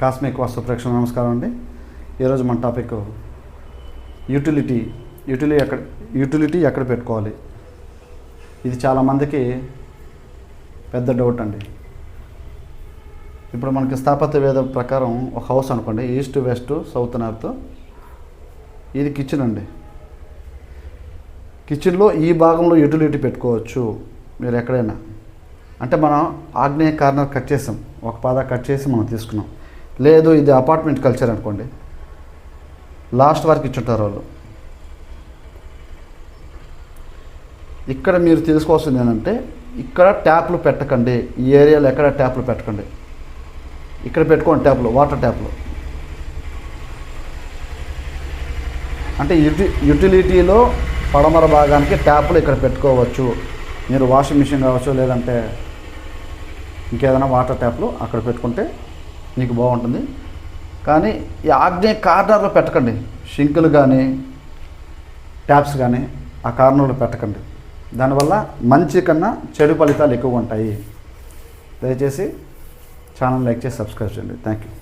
Cosmic వాస్తు ప్రేక్షణ నమస్కారం అండి. ఈరోజు మన టాపిక్ యూటిలిటీ యూటిలిటీ ఎక్కడ యూటిలిటీ ఎక్కడ పెట్టుకోవాలి? ఇది చాలామందికి పెద్ద డౌట్ అండి. ఇప్పుడు మనకి స్థాపత్య వేద ప్రకారం ఒక హౌస్ అనుకోండి ఈస్ట్ వెస్ట్ సౌత్ నార్త్. ఇది కిచెన్ అండి. కిచెన్లో ఈ భాగంలో యూటిలిటీ పెట్టుకోవచ్చు మీరు ఎక్కడైనా. అంటే మనం ఆగ్నేయ కార్నర్ కట్ చేసాం ఒక పాద కట్ చేసి మనం తీసుకున్నాం. లేదు ఇది అపార్ట్మెంట్ కల్చర్ అనుకోండి. లాస్ట్ వరకు ఇచ్చుంటారు వాళ్ళు. ఇక్కడ మీరు తెలుసుకోవాల్సింది ఏంటంటే ఇక్కడ ట్యాప్లు పెట్టకండి. ఈ ఏరియాలో ఎక్కడ ట్యాప్లు పెట్టకండి. ఇక్కడ పెట్టుకోండి ట్యాప్లు వాటర్ ట్యాప్లు. అంటే యుటి యుటిలిటీలో పడమర భాగానికి ట్యాప్లు ఇక్కడ పెట్టుకోవచ్చు. మీరు వాషింగ్ మిషన్ కావచ్చు లేదంటే ఇంకేదైనా వాటర్ ట్యాప్లు అక్కడ పెట్టుకుంటే మీకు బాగుంటుంది. కానీ ఈ ఆగ్నేయ కార్నర్లో పెట్టకండి. షింకులు కానీ ట్యాప్స్ కానీ ఆ కార్నర్లో పెట్టకండి. దానివల్ల మంచి కన్నా చెడు ఫలితాలు ఎక్కువ ఉంటాయి. దయచేసి ఛానల్ లైక్ చేసి సబ్స్క్రైబ్ చేయండి. Thank you